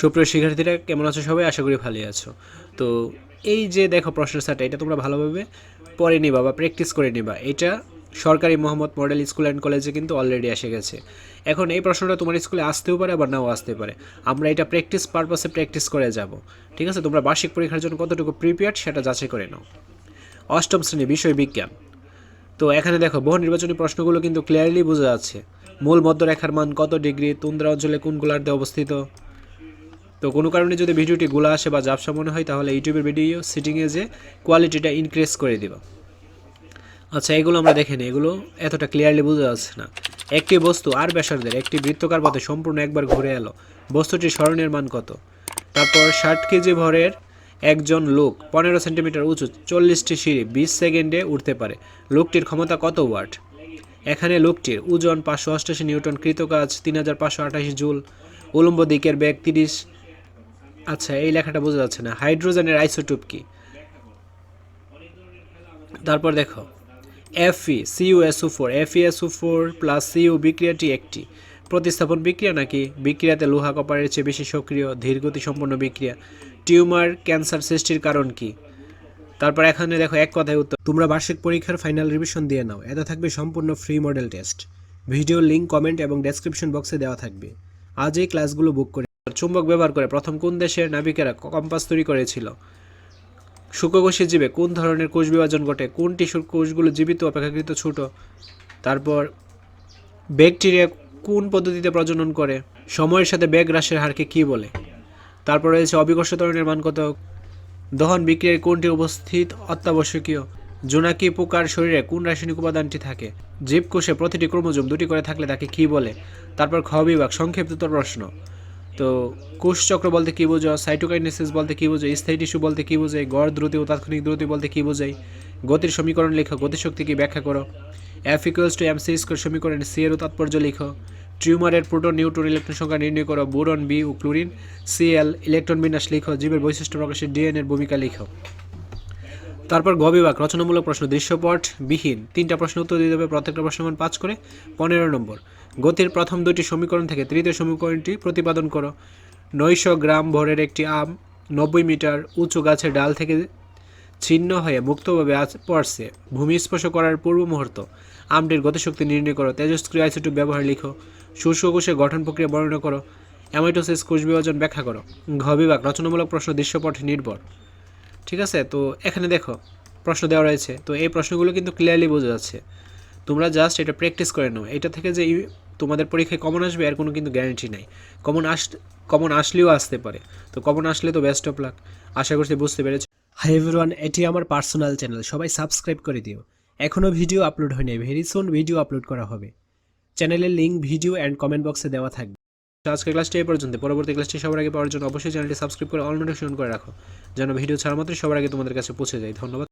সুপ্রিয় শিক্ষার্থীরা, কেমন আছো সবাই? আশা করি ভালোই আছো। তো এই যে দেখো প্রশ্ন সেটটা এটা তোমরা ভালোভাবে পড়ে নিবা বা প্র্যাকটিস করে নিবা। এটা সরকারি মোহাম্মদ মডেল স্কুল অ্যান্ড কলেজে কিন্তু অলরেডি এসে গেছে। এখন এই প্রশ্নটা তোমার স্কুলে আসতেও পারে আবার নাও আসতে পারে। আমরা এটা প্র্যাকটিস পারপাসে প্র্যাকটিস করে যাব। ঠিক আছে? তোমরা বার্ষিক পরীক্ষার জন্য কতটুকু প্রিপেয়ার্ড সেটা যাচাই করে নাও। অষ্টম শ্রেণি বিষয় বিজ্ঞান। তো এখানে দেখো, বহু নির্বাচনী প্রশ্নগুলো কিন্তু ক্লিয়ারলি বোঝা যাচ্ছে। মূল মধ্যরেখার মান কত ডিগ্রি? তুন্দ্রা অঞ্চলে কোন গোলার্ধে অবস্থিত? তো কোনো কারণে যদি ভিডিওটি গোলা আসে বা জাপসা মনে হয়, তাহলে ইউটিউবের ভিডিও সিটিংয়ে যে কোয়ালিটিটা ইনক্রিজ করে দিবা। আচ্ছা এগুলো আমরা দেখে নিই। এগুলো এতটা ক্লিয়ারলি বোঝা যাচ্ছে না। একটি বস্তু আর ব্যাসার্ধের একটি বৃত্তকার পথে সম্পূর্ণ একবার ঘুরে এলো। বস্তুটির স্মরণের মান কত? তারপর ষাট কেজি ভরের একজন লোক পনেরো সেন্টিমিটার উঁচু, চল্লিশটি সিঁড়ি, বিশ সেকেন্ডে উঠতে পারে। লোকটির ক্ষমতা কত ওয়াট? এখানে লোকটির ওজন পাঁচশো অষ্টাশি নিউটন, কৃতকাজ তিন হাজার পাঁচশো আঠাশি জুল, উলম্ব দিকের ব্যাগ তিরিশ আচ্ছা এই লেখাটা বোঝা যাচ্ছে না। হাইড্রোজেনের আইসোটোপ কি? তারপর দেখো। FE CUSO four FESO four plus CU বিক্রিয়াটি একটি। প্রতিস্থাপন বিক্রিয়া নাকি? বিক্রিয়াতে লোহা কপারের চেয়ে বেশি সক্রিয় ধীরগতি সম্পন্ন বিক্রিয়া। টিউমার ক্যান্সার সৃষ্টির কারণ কি? তারপর এখানে দেখো, এক কথায় উত্তর। তোমরা বার্ষিক পরীক্ষার ফাইনাল রিভিশন দিয়ে নাও। এতে থাকবে সম্পূর্ণ free model test. Video link comment এবং ডেসক্রিপশন বক্সে দেওয়া থাকবে। আজ এই ক্লাসগুলো বুক করে চুম্বক ব্যবহার করে প্রথম কোন দেশের নাবিকেরা কম্পাস তৈরি করেছিল? শুকোকোষী জীবে কোন ধরনের কোষ বিভাজন ঘটে? কোন টিস্যুর কোষগুলো জীবিত অপেক্ষাকৃত ছোট? তারপর ব্যাকটেরিয়া কোন পদ্ধতিতে প্রজনন করে? সময়ের সাথে বেগ হ্রাসের হারকে কী বলে? তারপর রয়েছে অবিকর্ষ ত্বরণের মান কত? দহন বিক্রিয়ায় কোনটি উপস্থিত অত্যাবশ্যকীয়? জোনাকি পোকার শরীরে কোন রাসায়নিক উপাদানটি থাকে? জীবকোষে প্রতিটি ক্রোমোজোম দুটি করে থাকলে তাকে কি বলে? তারপর খ বিভাগ, সংক্ষিপ্ততর প্রশ্ন। তো কোষচক্র বলতে কী বোঝো? সাইটোকাইনেসিস বলতে কী বোঝো? স্থায়ী টিস্যু বলতে কী বোঝায় গড় দ্রুতি ও তাৎক্ষণিক দ্রুতি বলতে কী বোঝায় গতির সমীকরণ লেখো গতিশক্তি কী ব্যাখ্যা করো। F equals to M C square সমীকরণ সি এর তাৎপর্য লেখো। টিউমারের প্রোটন নিউট্রন ইলেকট্রন সংখ্যা নির্ণয় করো, বোরন বি ও ক্লোরিন। সিএল ইলেকট্রন বিন্যাস লিখো, জীবের বৈশিষ্ট্য প্রকাশে ডিএনএর এর ভূমিকা লিখো। তারপর গ রচনামূলক প্রশ্ন, দৃশ্যপট বিহীন। তিনটা প্রশ্ন উত্তর দিতে হবে প্রত্যেকটা প্রশ্ন মান পাঁচ করে, পনেরো নম্বর। গতির প্রথম দুইটি সমীকরণ থেকে তৃতীয় সমীকরণটি প্রতিপাদন করো। নয়শো গ্রাম ভরের একটি আম, নব্বই মিটার উঁচু গাছের ডাল থেকে ছিন্ন হয়ে মুক্তভাবে পড়ছে। ভূমি স্পর্শ করার পূর্ব মুহূর্ত। আমটির গতিশক্তি নির্ণয় করো। তেজস্ক্রিয় আইসোটোপ ব্যবহার লিখো। শুষ্ক কোষের গঠন প্রক্রিয়া বর্ণনা করো। অ্যামাইটোসিস কোষ বিভাজন ব্যাখ্যা করো। ঘ বিভাগ, রচনামূলক প্রশ্ন, দৃশ্যপট নির্ভর। ঠিক আছে? তো এখানে দেখো, প্রশ্ন দেওয়া রয়েছে। তো এই প্রশ্নগুলো কিন্তু ক্লিয়ারলি বোঝা যাচ্ছে। তোমরা জাস্ট এটা প্র্যাকটিস করে নাও। এটা থেকে যে তোমাদের পরীক্ষায় কমন আসবে, এর কোনো কিন্তু গ্যারান্টি নাই। কমন আস কমন আসলেও আসতে পারে। তো কমন আসলে তো বেস্ট অফ লাক আশা করছি বুঝতে পেরেছ হাই এভরিওয়ান এটি আমার পার্সোনাল চ্যানেল সবাই সাবস্ক্রাইব করে দিও। এখনও ভিডিও আপলোড হয়নি। ভেরি সুন ভিডিও আপলোড করা হবে। চ্যানেলের লিঙ্ক ভিডিও অ্যান্ড কমেন্ট বক্সে দেওয়া থাকবে। তো আজকের ক্লাসটি এই পর্যন্ত পরবর্তী ক্লাসটি সবার আগে পাওয়ার জন্য অবশ্যই চ্যানেলটি সাবস্ক্রাইব করে অল নোটিফিকেশন করে রাখো, যেন ভিডিও ছাড়া মাত্রই সবার আগে তোমাদের কাছে পৌঁছে যায়। ধন্যবাদ।